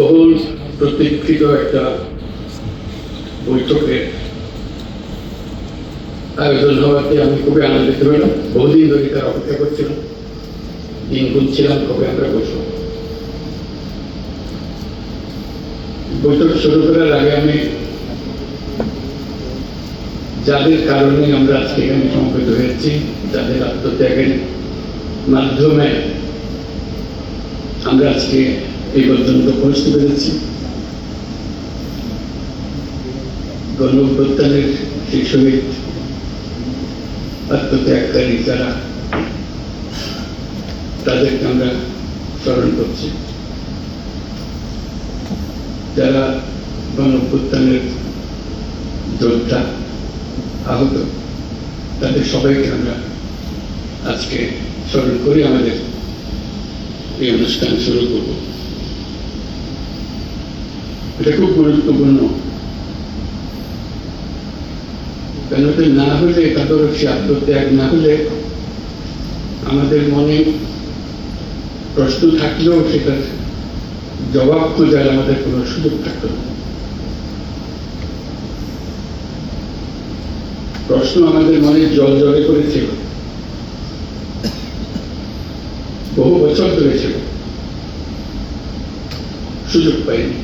বহুল প্রতীক্ষিত একটা বৈঠকের আয়োজন হওয়াতে আমি খুবই আনন্দিত হলাম। বহুদিন ধরে তার অপেক্ষা করছিলাম। দিন গুনছিলাম কবে আমরা বসবো। বৈঠক শুরু করার আগে আমি যাদের কারণে আমরা আজকে এখানে সমবেত হয়েছি, যাদের আত্মত্যাগের মাধ্যমে আমরা আজকে এই পর্যন্ত পৌঁছতে পেরেছি। গণ অভ্যুত্থানের সেই শহীদ আত্মত্যাগকারী যারা, তাদেরকে আমরা স্মরণ করছি। যারা গণ যোদ্ধা, আহত, তাদের সবাইকে আমরা আজকে স্মরণ করে। আমাদের এই অনুষ্ঠান শুরু করব। এটা খুব গুরুত্বপূর্ণ। কেন কি না হলে সে আত্মত্যাগ না হলে আমাদের মনে প্রশ্ন থাকলেও সেটার জবাব খোঁজার আমাদের কোনো সুযোগ থাকতো না। প্রশ্ন আমাদের মনে জল জলে করেছিল। বহু বছর ধরে সুযোগ পাইনি।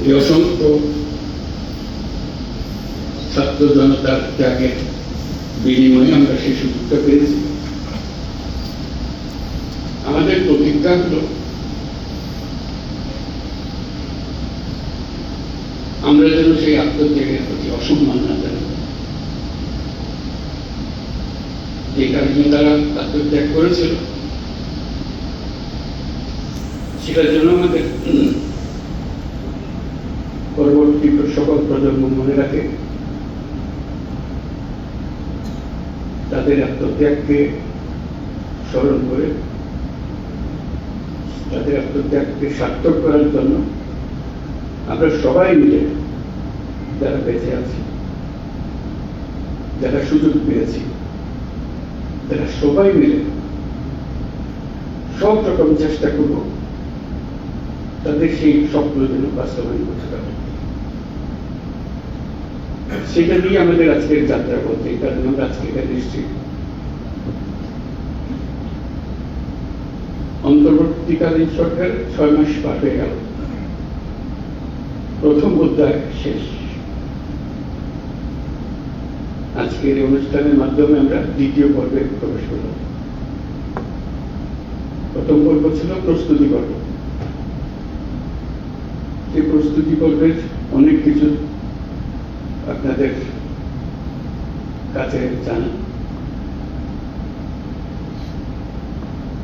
এই অসংখ্য ছাত্র জনতার ত্যাগের বিনিময়ে আমরা সেই সুযোগটা পেয়েছি আমাদের প্রতিজ্ঞা হলো আমরা যেন সেই আত্মত্যাগের প্রতি অসম্মান না জানি যে কারণে তারা আত্মত্যাগ করেছিল সেটার জন্য আমাদের পরবর্তী সকল প্রজন্ম মনে রাখে। তাদের আত্মত্যাগকে স্মরণ করে, তাদের আত্মত্যাগকে সার্থক করার জন্য আমরা সবাই মিলে যারা বেঁচে আছি, যারা সুযোগ পেয়েছি, তারা সবাই মিলে সব রকম চেষ্টা করব, তাদের সেই স্বপ্ন যেন বাস্তবায়ন করতে পারে। সেটা নিয়ে আমাদের আজকের যাত্রা আমরা আজকে অন্তর্বর্তীকালীন সরকার ছয় মাস পার হয়ে গেল। প্রথম অধ্যায় শেষ। আজকের অনুষ্ঠানের মাধ্যমে আমরা দ্বিতীয় পর্বে প্রবেশ করলাম। প্রথম পর্ব ছিল প্রস্তুতি পর্ব। এই প্রস্তুতি পর্বের অনেক কিছু আপনাদের কাছে জানা।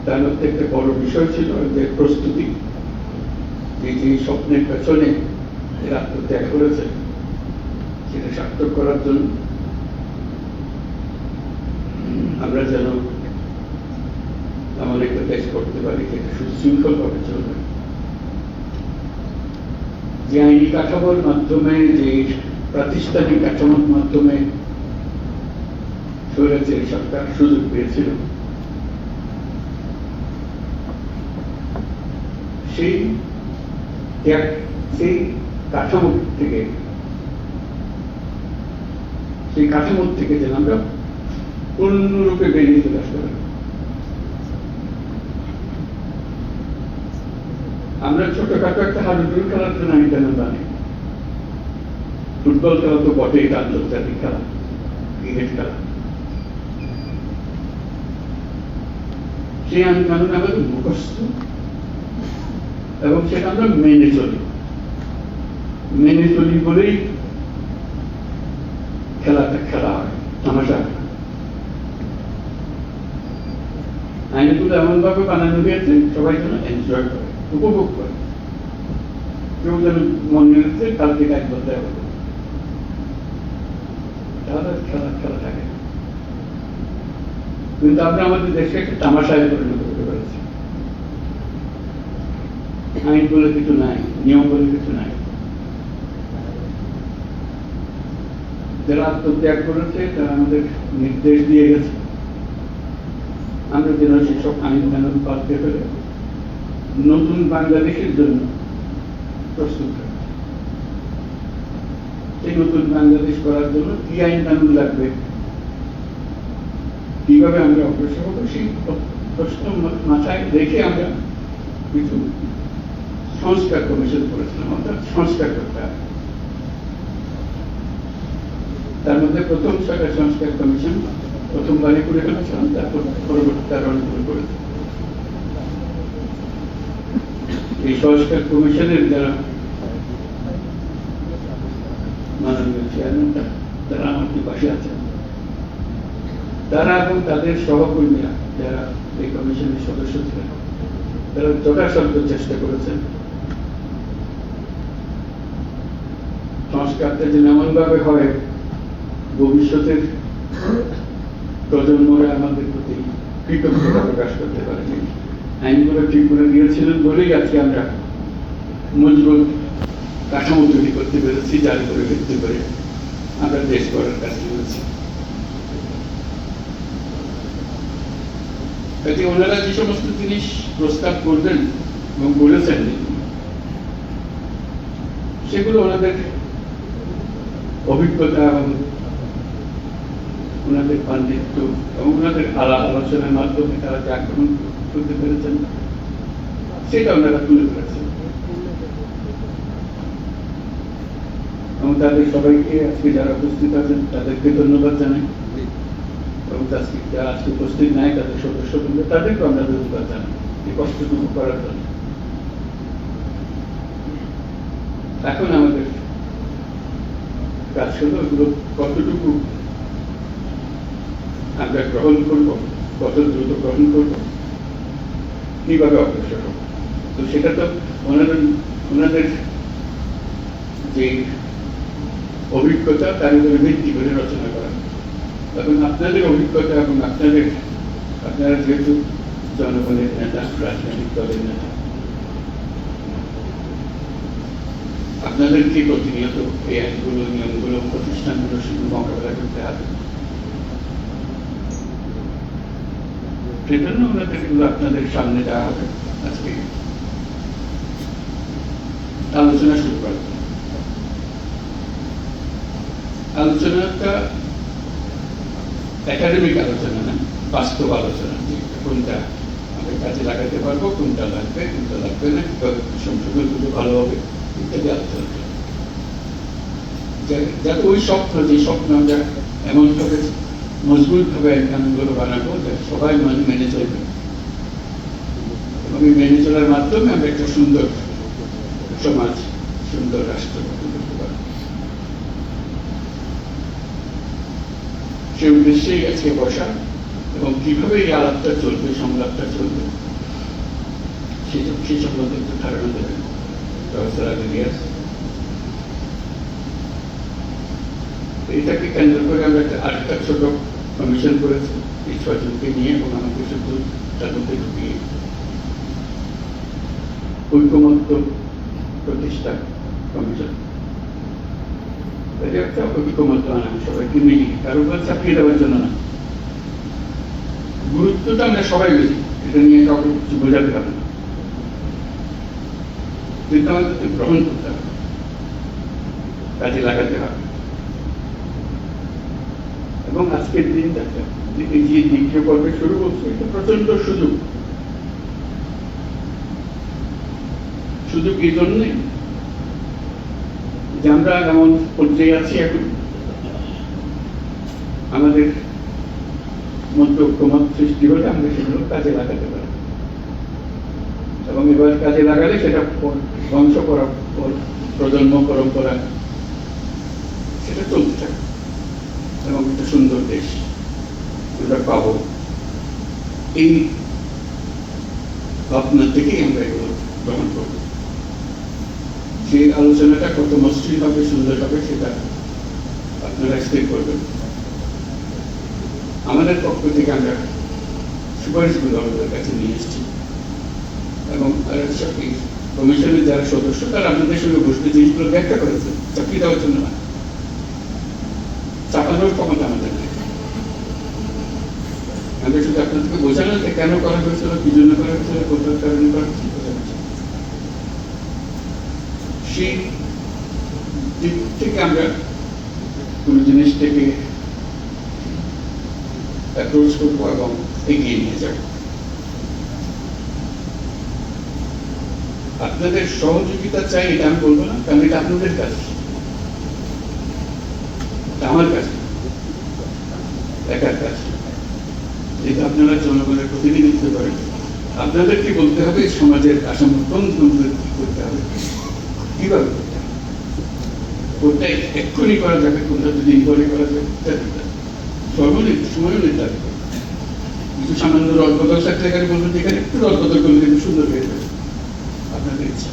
তার মধ্যে একটা বড় বিষয় ছিল যে প্রস্তুতি। যে যে স্বপ্নের পেছনে এরা আত্মত্যাগ করেছে, সেটা সার্থক করার জন্য আমরা যেন এমন একটা দেশ করতে পারি যেটা সুশৃঙ্খল ভাবে চলবে। যে আইনি কাঠামোর মাধ্যমে যে প্রাতিষ্ঠানিক কাঠামোর মাধ্যমে চলেছে সরকার সুযোগ পেয়েছিল। সেই সেই কাঠামো থেকে, সেই কাঠামোর থেকে যেন আমরা পূর্ণরূপে বেরিয়ে চলে আসতে পারি। আমরা ছোটখাটো একটা হাডুডুল খেলার জন্য আমি কেন জানি? ফুটবল খেলা তো বটে এটা আন্তর্জাতিক খেলা। ক্রিকেট খেলা। সেই আইন কানুন আমাদের মুখস্থ। এবং সেটা আমরা মেনে চলি। মেনে চলি বলেই খেলাটা খেলা হয়, তামাশা। আইনগুলো এমন ভাবে বানানো হয়েছে, সবাই যেন এনজয় করে, উপভোগ করে। কেউ যেন মন হচ্ছে কালকে কাজ করতে হবে থাকে। কিন্তু আমরা আমাদের দেশকে একটা তামাশায় পরিণত করতে আইন বলে কিছু নাই নিয়ম বলে কিছু নাই। যারা আত্মত্যাগ করেছে, তারা আমাদের নির্দেশ দিয়ে গেছে। আমরা যেন সেসব আইন কানুন নতুন বাংলাদেশের জন্য প্রস্তুত সেই নতুন বাংলাদেশ করার জন্য কি আইন কানুন লাগবে? কীভাবে আমরা অগ্রসর হব? সেই প্রশ্ন মাথায় রেখে আমরা কিছু সংস্কার কমিশন করেছিলাম, অর্থাৎ সংস্কার করতে তার মধ্যে প্রথম সরকার সংস্কার কমিশন প্রথমবারে করে ফেলেছিলাম, তারপর পরবর্তী অনুকূল করেছে। এই সংস্কার কমিশনের যারা তারা পাশে আছেন তারা এবং তাদের সহকর্মীরা যারা এই কমিশনের সদস্য ছিলেন তারা যথাসাধ্য চেষ্টা করেছেন সংস্কারটা যেন এমন ভাবে হয় ভবিষ্যতের প্রজন্মরা আমাদের প্রতি কৃতজ্ঞতা প্রকাশ করতে পারে যে আইনগুলো ঠিক করে দিয়েছিলেন, বলেই আজকে আমরা মজবুত কাঠামো তৈরি করতে পেরেছি যার উপরে ভিত্তি করে আমরা দেশ গড়ার কাছে রয়েছি কাজে ওনারা যে সমস্ত জিনিস প্রস্তাব করবেন এবং বলেছেন সেগুলো ওনাদের অভিজ্ঞতা এবং ওনাদের পাণ্ডিত্য এবং ওনাদের আলাপ আলোচনার মাধ্যমে তারা যে আক্রমণ করতে পেরেছেন সেটা ওনারা তুলে ধরেছেন এবং তাদের সবাইকে আজকে যারা উপস্থিত আছেন তাদেরকে ধন্যবাদ জানাই। এবং আজকে যারা আজকে উপস্থিত নাই তাদের সদস্য বৃন্দ তাদেরকে আমরা ধন্যবাদ জানাই এই কষ্টটুকু করার জন্য। এখন আমাদের কাজ হলো এগুলো কতটুকু আমরা গ্রহণ করব কত দ্রুত গ্রহণ করব কীভাবে অগ্রসর হব? তো সেটা তো ওনাদের ওনাদের যে অভিজ্ঞতা তার উপরে ভিত্তি করে রচনা করা। এবং আপনাদের অভিজ্ঞতা এবং আপনাদের, আপনারা যেহেতু জনগণের নেতা, রাজনৈতিক দলের নেতা আপনাদেরকে প্রতিনিয়ত এই আইনগুলো, নিয়মগুলো, প্রতিষ্ঠানগুলো শুধু মোকাবেলা করতে হবে? সেজন্য ওনাদের এগুলো আপনাদের সামনে দেওয়া হবে আজকে। আলোচনা শুরু করা আলোচনাটা একাডেমিক আলোচনা না, বাস্তব আলোচনা কোনটা আমরা কাজে লাগাতে পারব, কোনটা লাগবে কোনটা লাগবে না সংশোধন করলে ভালো হবে, ইত্যাদি আলোচনা। যাতে ওই স্বপ্ন, যে স্বপ্ন আমরা এমন ভাবে মজবুত ভাবে কানুনগুলো বানাবো যে সবাই মানে মেনে চলবে। এবং মেনে চলার মাধ্যমে আমরা একটা সুন্দর সমাজ, সুন্দর রাষ্ট্র গঠন করতে পারব সে উদ্দেশ্যেই আজকে বসা এবং কীভাবে এই আলাপটা চলবে, সংলাপটা চলবে, সে সম্বন্ধে একটু ধারণা দেবেন। প্রফেসর আলিয়াস এটাকে কেন্দ্র করে আমরা একটা আরেকটা ছোট কমিশন করেছি, এই ছয়জনকে নিয়ে এবং আমাকে শুধু তার মধ্যে ঢুকিয়ে ঐকমত্য প্রতিষ্ঠা কমিশন এটা একটা ঐকমত্য আনা সবাইকে মিলিয়ে কারও চাপিয়ে দেওয়ার না গুরুত্বটা আমরা সবাই বুঝি এটা নিয়ে কাউকে কিছু বোঝাতে হবে না গ্রহণ করতে হবে কাজে লাগাতে হবে এবং আজকের দিনটা এই যে দ্বিতীয় পর্বে শুরু করছে এটা প্রচণ্ড সুযোগ সুযোগ এই জন্যে যে আমরা এমন পর্যায়ে আছি এখন। আমাদের মধ্যে ঐক্যমত সৃষ্টি হলে আমরা সেগুলো কাজে লাগাতে পারি। এবং এবার কাজে লাগালে সেটা বংশ পর- প্রজন্ম পরম্পরা, সেটা চলতে থাকে এবং একটা সুন্দর দেশ আমরা পাবো। এই ভাবনা থেকেই আমরা এগুলো গ্রহণ করব। সেই আলোচনাটা কত মসৃণ হবে, সুন্দর হবে, সেটা আপনারা স্থির করবেন। আমাদের পক্ষ থেকে আমরা সুপারিশগুলো আমাদের কাছে নিয়ে এসেছি। এবং কমিশনের যারা সদস্য, তারা আপনাদের সঙ্গে বসতে জিনিসগুলো ব্যাখ্যা করেছে। চাকরি দেওয়ার জন্য না। চাপানোর ক্ষমতা আমাদের আমরা শুধু আপনাদেরকে বোঝানো কেন করা হয়েছিল, কি জন্য করা হয়েছিল কোথাও কারণে করা হয়েছিল বোঝানো হয়েছে। সেই দিক থেকে আমরা কোনো জিনিসটাকে অ্যাপ্রোচ করব এবং এগিয়ে নিয়ে যাব। আপনাদের সহযোগিতা চাই, এটা আমি বলব না, কারণ এটা আপনাদের কাজ। আমার না। একার কাজ। যেহেতু আপনারা জনগণের প্রতিনিধিত্ব করেন, আপনাদেরকে বলতে হবে, সমাজের কি করতে হবে? কীভাবে করতে হবে কোনটা এক্ষুনি করা যাবে কোনটা পরে করা যাবে কিছু সামান্য রদবদল থাকলে এখানে বলবেন যে এখানে একটু রদবদল করলে কিন্তু সুন্দর হয়ে যাবে। আপনাদের ইচ্ছা।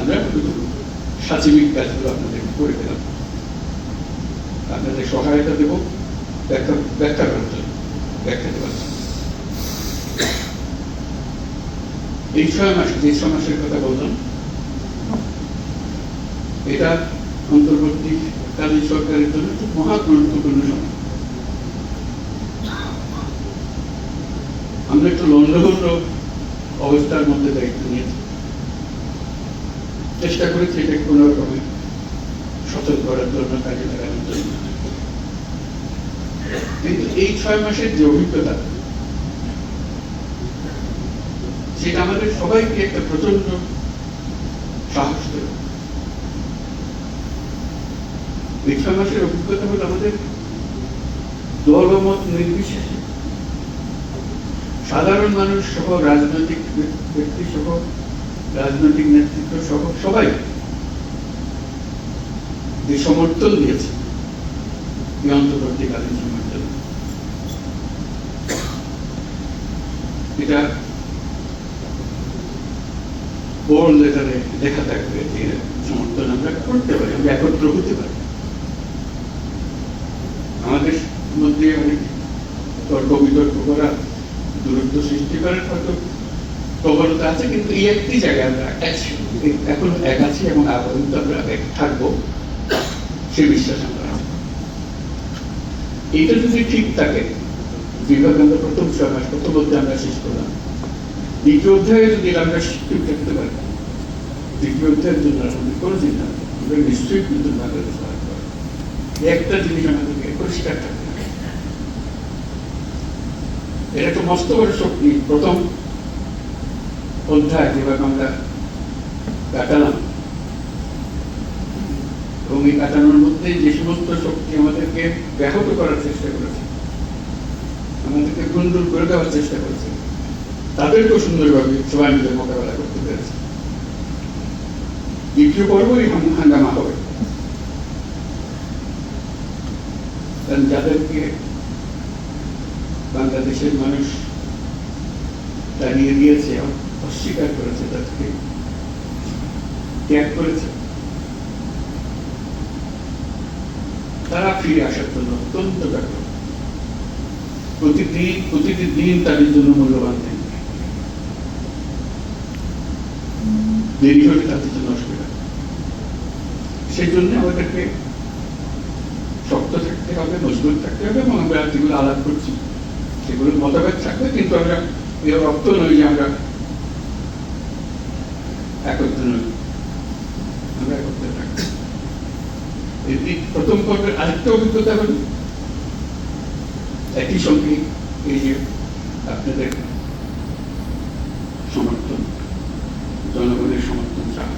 আমরা শুধু সাচিবিক কাজগুলো আপনাদের করে দিলাম আপনাদের সহায়তা দেব। ব্যাখ্যা ব্যাখ্যা করার জন্য। ব্যাখ্যা দেওয়ার জন্য। এই ছয় মাস যে ছয় মাসের কথা বললাম এটা অন্তর্বর্তী কালীন সরকারের জন্য খুব মহা গুরুত্বপূর্ণ সময়। আমরা একটু লন্ডভন্ড অবস্থার মধ্যে দায়িত্ব নিয়েছি। চেষ্টা করেছি এটা কোনো রকমের সচল করার জন্য, কাজে লাগানোর জন্য। কিন্তু এই ছয় মাসের যে অভিজ্ঞতা, সেটা আমাদের সবাইকে একটা প্রচণ্ড সাহস মাসের অভিজ্ঞতা হলো আমাদের দলমত নির্বিশেষে। সাধারণ মানুষ সহ, রাজনৈতিক ব্যক্তি সহ, রাজনৈতিক নেতৃত্ব সহ সবাই যে সমর্থন দিয়েছে অন্তর্বর্তীকালীন সময়ের জন্য। এটা বোর্ড লেটারে লেখা থাকবে যে, সমর্থন আমরা করতে পারি, আমরা একত্র হতে পারি আমাদের মধ্যে অনেক তর্ক বিতর্ক করা, দূরত্ব সৃষ্টি করার হয়তো প্রবণতা আছে, কিন্তু এই একটি জায়গায় আমরা এক এখন এক আছি এবং আগামী আমরা এক থাকব, সে বিশ্বাস আমরা এটা যদি ঠিক থাকে আমরা প্রথম ছয় প্রথম অধ্যায় আমরা শেষ করলাম। দ্বিতীয় অধ্যায়ে যদি আমরা ঠিক থাকতে পারি দ্বিতীয় অধ্যায়ের জন্য আমাদের কোনো চিন্তা আমরা নিশ্চয়ই কিন্তু একটা জিনিস আমাদেরকে পরিষ্কার হবে। এটা একটা মস্ত বড় শক্তি প্রথম অধ্যায় যেভাবে আমরা কাটালাম। এবং এই কাটানোর মধ্যে যে সমস্ত শক্তি আমাদেরকে ব্যাহত করার চেষ্টা করেছে, আমাদেরকে গুন্ডুর করে দেওয়ার চেষ্টা করেছে, তাদেরকেও সুন্দরভাবে সবাই মিলে মোকাবেলা করতে পেরেছে। দ্বিতীয় পর্বই হাঙ্গামা হবে। কারণ যাদেরকে বাংলাদেশের মানুষ দাঁড়িয়ে দিয়েছে, অস্বীকার করেছে তাদেরকে, ত্যাগ করেছে। তারা ফিরে আসার জন্য অত্যন্ত ব্যাকুল প্রতিদিন প্রতিটি দিন তাদের জন্য মূল্যবান দিন। দেরি হলে তাদের জন্য অসুবিধা। সেই জন্য আমাদেরকে শক্ত থাকতে হবে, মজবুত থাকতে হবে এবং আমরা যেগুলো আলাপ করছি সেগুলো মতভেদ থাকবে, কিন্তু আমরা অর্থ নয় যে আমরা একত্র নই। আমরা একত্রে থাকব প্রথম পর্বের আরেকটা অভিজ্ঞতা হল, একই সঙ্গে এই যে আপনাদের সমর্থন, জনগণের সমর্থন ছাড়া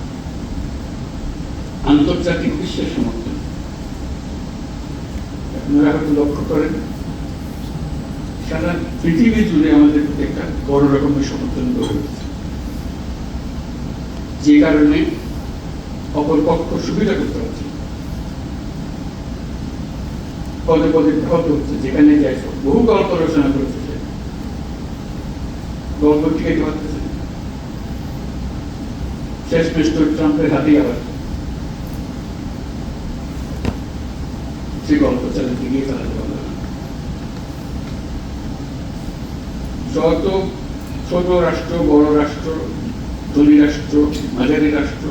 আন্তর্জাতিক বিশ্বের সমর্থন। আপনারা হয়তো লক্ষ্য করেন সারা পৃথিবী জুড়ে আমাদের একটা বড় রকমের সমর্থন গড়ে উঠেছে যে কারণে অপর পক্ষ সুবিধা করতে পারছে পদে পদে ব্যাহত হচ্ছে। যেখানে সব বহু গল্প রচনা করেছে সে। গল্প ঠেকাইতে পারতেছে শেষ মিস্টার ট্রাম্পের হাতেই আবার। সে গল্প চালাতে গিয়ে চালাতে পারল না। যত ছোট রাষ্ট্র, বড় রাষ্ট্র, ধনী রাষ্ট্র, মাঝারি রাষ্ট্র,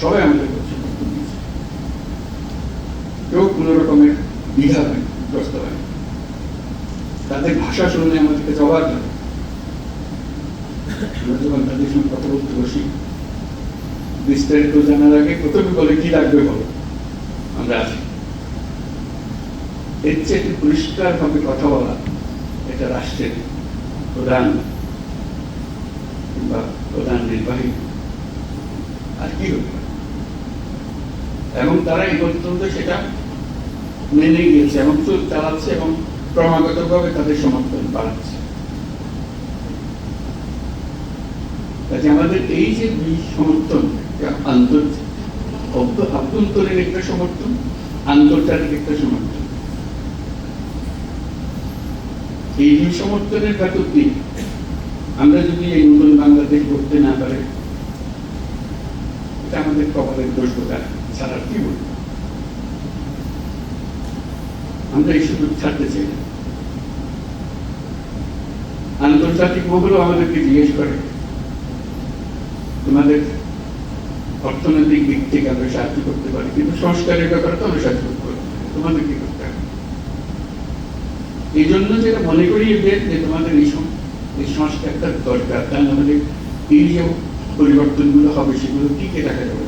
সবাই আমাদের করছে কেউ কোনো রকমের দ্বিধা হয় গ্রস্ত হয় তাদের ভাষা শুনলে আমাদেরকে জবাব দেয় আমরা যখন তাদের সঙ্গে কথা বলতে বসি, বিস্তারিত জানার আগে প্রথমে বলে, কি লাগবে বলো? আমরা আছি। এর চেয়ে পরিষ্কার ভাবে কথা বলা এটা রাষ্ট্রের প্রধান কিংবা প্রধান নির্বাহী। আর কি হতে? এবং তারা এই পর্যন্ত সেটা মেনে গিয়েছে এবং চল চালাচ্ছে এবং ক্রমাগতভাবে তাদের সমর্থন বাড়াচ্ছে। কাজে আমাদের এই যে সমর্থন, এটা আন্তর অভ্য- আভ্যন্তরীণ একটা সমর্থন, আন্তর্জাতিক একটা সমর্থন। এই সমর্থনের দিক আমরা যদি এই নতুন বাংলাদেশ করতে না পারে, এটা আমাদের কপালের দোষ বোঝা কি বলব? আমরা এই সুযোগ ছাড়তে চাই না। আন্তর্জাতিক মহলও আমাদেরকে জিজ্ঞেস করে, তোমাদের অর্থনৈতিক দিক থেকে আমরা সাহায্য করতে পারি, কিন্তু সংস্কারের ব্যাপারে তো আমরা সাহায্য করতে পারি তোমাদের কি করতে হবে? এই জন্য যেটা মনে করি যে তোমাদের এই সংস্কারটা দরকার। কারণ আমাদের এই যে পরিবর্তনগুলো হবে, সেগুলো টিকে রাখা যাবে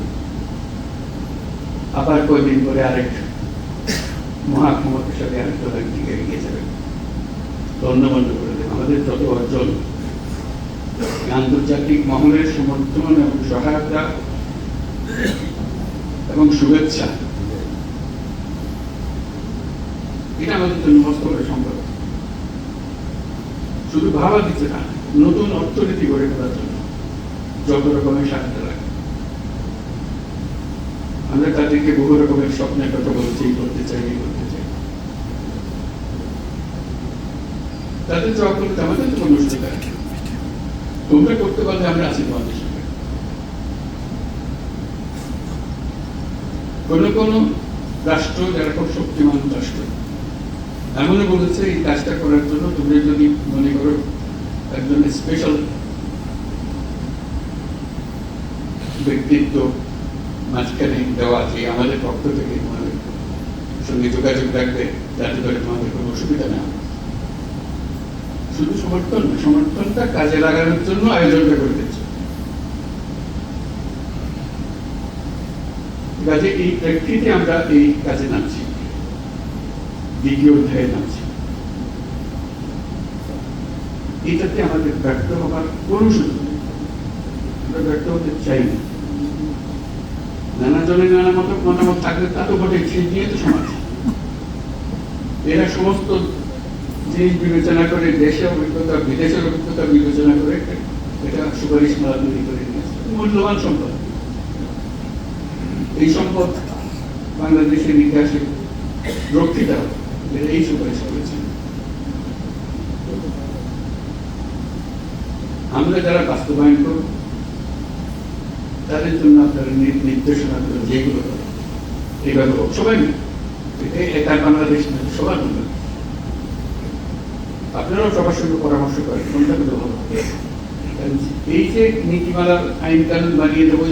আবার কয়েকদিন পরে আরেক মহাক্ষমতার সাথে আরেক দলের দিকে এগিয়ে যাবে। ধন্যবাদ করে দেবে। আমাদের যত অর্জন আন্তর্জাতিক মহলের সমর্থন এবং সহায়তা এবং শুভেচ্ছা এটা আমাদের জন্য বাস্তবে সম্ভব শুধু ভাবা দিচ্ছে না, নতুন অর্থনীতি গড়ে তোলার জন্য যত রকমের সাহায্য লাগে। আমরা তাদেরকে বহু রকমের স্বপ্নের কথা বলছি, করতে চাই, এই করতে চাই। তাদের জবাব করতে আমাদের তো কোনো অসুবিধা তোমরা করতে পারলে আমরা আছি তোমাদের সঙ্গে কোন কোন রাষ্ট্র যারা খুব শক্তিমান রাষ্ট্র এমনও বলেছে, এই কাজটা করার জন্য তুমি যদি মনে করো একজন স্পেশাল ব্যক্তিত্ব মাঝখানে দেওয়া যে আমাদের পক্ষ থেকে তোমাদের সঙ্গে যোগাযোগ রাখবে, যাতে করে তোমাদের কোনো অসুবিধা না শুধু সমর্থন সমর্থনটা কাজে লাগানোর জন্য আয়োজনটা করে দিচ্ছে। কাজে এই প্রেক্ষিতে আমরা এই কাজে নামছি। দ্বিতীয় অধ্যায়ে নামছি এটাতে আমাদের ব্যর্থ হবার কোনো সুযোগ নেই। ব্যর্থ হতে চাই না। নানা জনের নানা মত মতামত থাকলে তা তো বটে সেই তো সমাজ। এরা সমস্ত জিনিস বিবেচনা করে দেশের অভিজ্ঞতা, বিদেশের অভিজ্ঞতা বিবেচনা করে, এটা সুপারিশ মালা তৈরি করে মূল্যবান সম্পদ। এই সম্পদ বাংলাদেশের ইতিহাসে রক্ষিত হবে। আমরা যারা বাস্তবায়ন করব, তাদের জন্য আপনারা নির্দেশনা দেবেন যেগুলো। এইভাবে সবাই এটা বাংলাদেশ না, সবার জন্য। আপনারাও সবার সঙ্গে পরামর্শ করেন, কোনটা করলে ভালো এই যে নীতিমালার আইন কানুন বানিয়ে দেবো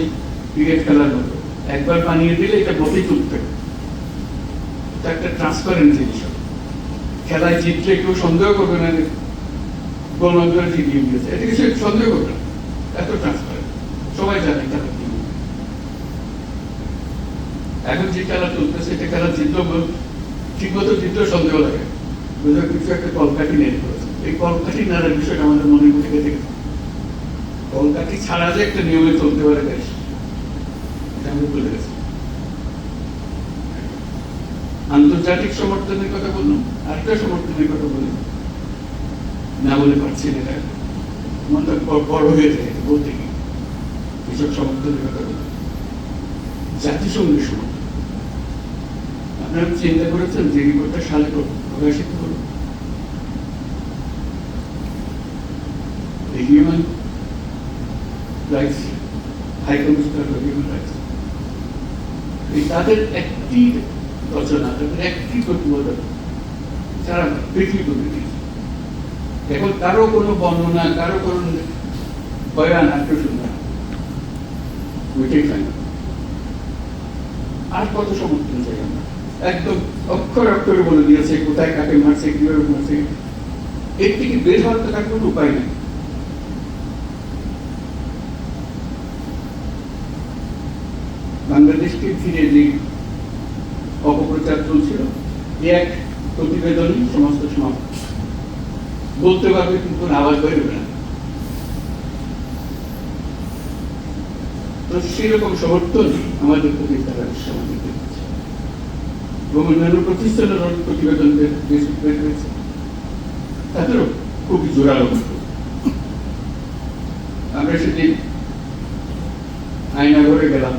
ক্রিকেট খেলার মতো, একবার বানিয়ে দিলে এটা মতেই চলতে একটা ট্রান্সপারেন্ট জিনিস হবে। খেলায় জিতলে কেউ সন্দেহ করবে না গোলমাল জিতিয়ে দিয়েছে। এটা কিছু সন্দেহ করবে না। এত ট্রান্সপারেন্ট সবাই জানে খেলা কি। এখন যে খেলা চলতেছে এটা খেলা জিতলেও ঠিক মতো জিতলেও সন্দেহ লাগে। বুঝলো, কিছু একটা কলকাঠি নেই এই কলকাঠি নাড়ার বিষয়টা আমাদের মনে থেকে থেকে কলকাঠি ছাড়া যে একটা নিয়মে চলতে পারে দেশ। এটা আমি বলে গেছি আন্তর্জাতিক সমর্থনের কথা বললাম আরেকটা সমর্থনের কথা বলি না বলে পারছি না। মনটা বড়- হয়ে যায় বলতে গিয়ে। এসব সমর্থনের কথা বলি জাতিসংঘের সমর্থন। আপনারা চিন্তা করেছেন যে রিপোর্টটা সালে প্র- প্রকাশিত হলো। Human rights high human rights তাদের একটি রচনা একটি প্রতিবেদন সারা পৃথিবী করে এখন কারও কোনো বর্ণনা, কারও কোনো বয়ান না। ওইটাই ফাইনাল। আর কত সমর্থন চাই আমরা? একদম অক্ষর অক্ষরে বলে দিয়েছে, কোথায় কাকে মারছে, কীভাবে মারছে। এর থেকে বের হওয়ার তো তার কোনো উপায় নেই। বাংলাদেশকে ঘিরে যে অপপ্রচার চলছিল। এক প্রতিবেদনই সমস্ত সমাপ্ত বলতে পারবে কিন্তু কোনো আওয়াজ বেরোবে না। তো সেরকম সমর্থন আমাদের প্রতি তারা এবং অন্যান্য প্রতিষ্ঠানের প্রতিবেদন তাদেরও খুবই জোরালো। আমরা সেদিন আয়নাঘরে গেলাম।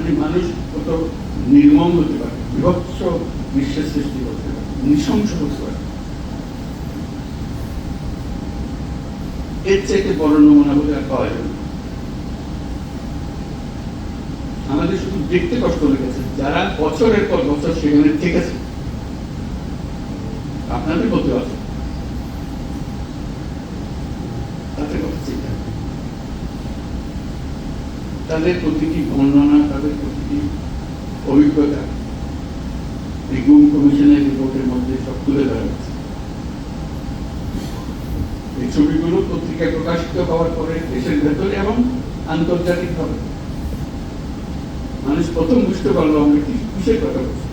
মানে মানুষ কত নির্মম হতে পারে, বিভৎস বিশ্বের সৃষ্টি করতে পারে, নৃশংস হতে পারে। এর চাইতে বড় নমুনা বলে আর পাওয়া যাবে। আমাদের শুধু দেখতে কষ্ট লেগেছে, যারা বছরের পর বছর সেখানে থেকেছে আপনাদের বলতে পারছে তাদের কথা চিন্তা করুন। তাদের প্রতিটি বর্ণনা, তাদের প্রতিটি অভিজ্ঞতা? এই গুম কমিশনের রিপোর্টের মধ্যে সব তুলে ধরা হয়েছে। এই ছবিগুলো পত্রিকায় প্রকাশিত হওয়ার পরে দেশের ভেতরে এবং আন্তর্জাতিক ভাবে মানুষ প্রথম বুঝতে পারল আমরা কি কিসের কথা বলছি।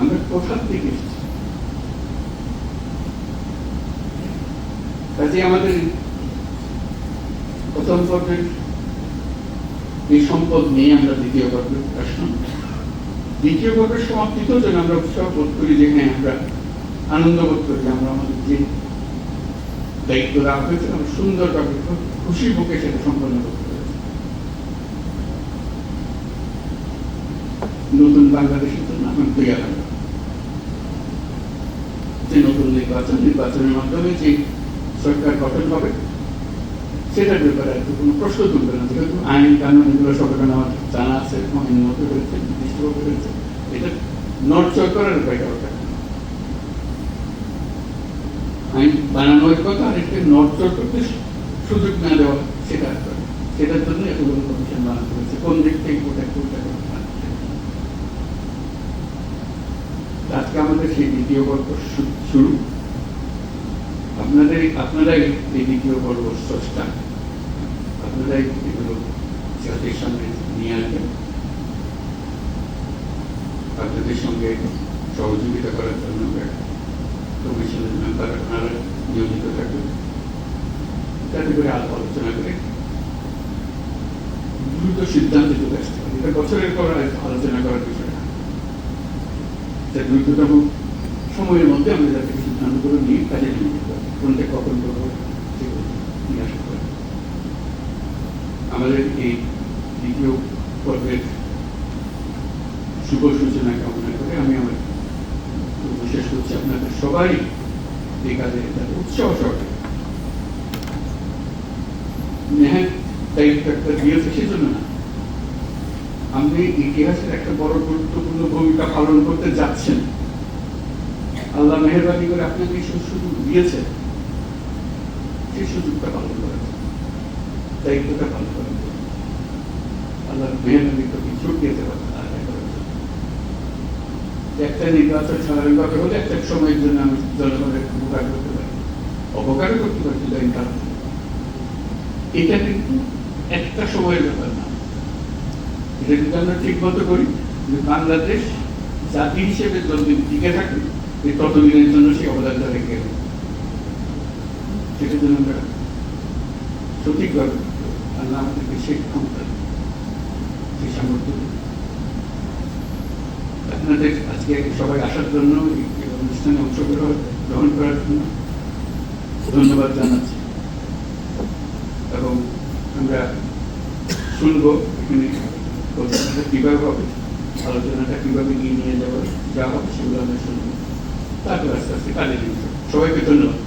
আমরা কোথার থেকে এসেছি। কাজে আমাদের প্রথম পর্বের এই সম্পদ নিয়ে আমরা দ্বিতীয় পর্বে আসলাম। দ্বিতীয় পর্বের সমাপ্তিতেও যেন আমরা উৎসাহ বোধ করি যে হ্যাঁ আমরা আনন্দ বোধ করি আমরা আমাদের যে দায়িত্ব দেওয়া হয়েছে, আমরা সুন্দরভাবে খুশি বুকে সেটা সম্পন্ন করতে নতুন বাংলাদেশের জন্য আমি তৈরি যে নতুন নির্বাচন, নির্বাচনের মাধ্যমে যে সরকার গঠন হবে, সেটার ব্যাপারে আর কোনো প্রশ্ন তুলবে না, যেহেতু আইন কানুন এগুলো সরকার আমার জানা আছে আইন হয়েছে নির্দিষ্টভাবে হয়েছে, এটা নড়চড় করার উপায় দরকার আইন বানানো এক কথা আর একটা করতে সুযোগ না দেওয়া, সেটা সেটার জন্য এতগুলো কমিশন বানাতে হয়েছে, কোন দিক থেকে কোথায় কোনটা আজকে আমাদের সেই দ্বিতীয় শু- শুরু। আপনাদের আপনারাই এই দ্বিতীয় পর্ব স্রষ্টা আপনারাই এগুলো জাতির সামনে নিয়ে আসবেন। আপনাদের সঙ্গে সহযোগিতা করার জন্য কমিশনের মেম্বার আপনারা নিয়োজিত থাকবেন। যাতে করে আলোচনা করে দ্রুত সিদ্ধান্তে চলে আসতে পারে। এটা বছরের পর আলোচনা করার বিষয় না। দ্রুততম সময়ের মধ্যে আমরা যাতে সিদ্ধান্ত করে নিয়ে কাজে নিয়ে যেতে পারি কোনটা কখন করব নিয়ে পারি। আমাদের এই দ্বিতীয় পর্বের শুভ সূচনা কামনা করে আমি আমার বিশেষ করছি। আপনাদের সবাই এই কাজে যাতে উৎসাহ আপনি ইতিহাসের একটা বড় গুরুত্বপূর্ণ ভূমিকা পালন করতে যাচ্ছেন। আল্লাহ মেহরবানি করে আপনাকে সেই সুযোগ পালন করেন দায়িত্বটা পালন করেন একটা নির্বাচন হলে সময়ের জন্য আমি জনগণের উপকার করতে পারি অপকারও করতে এটা কিন্তু একটা সময়ের ব্যাপার না এটা আমরা ঠিক মতো করি যে বাংলাদেশ জাতি হিসেবে যতদিন টিকে থাকে ততদিনের জন্য সেই অবদানটা রেখে গেল সেটার জন্য আমরা সঠিকভাবে আল্লাহ আমাদেরকে সেই ক্ষমতা সেই সামর্থ্য আপনাদের আজকে সবাই আসার জন্য এই অনুষ্ঠানে অংশগ্রহণ গ্রহণ করার জন্য ধন্যবাদ জানাচ্ছি। এবং আমরা শুনব এখানে আলোচনাটা কীভাবে হবে, আলোচনাটা কীভাবে এগিয়ে নিয়ে যাব যা হবে সেগুলো আমরা শুনব। তারপর আস্তে আস্তে কাজে সবাইকে ধন্যবাদ।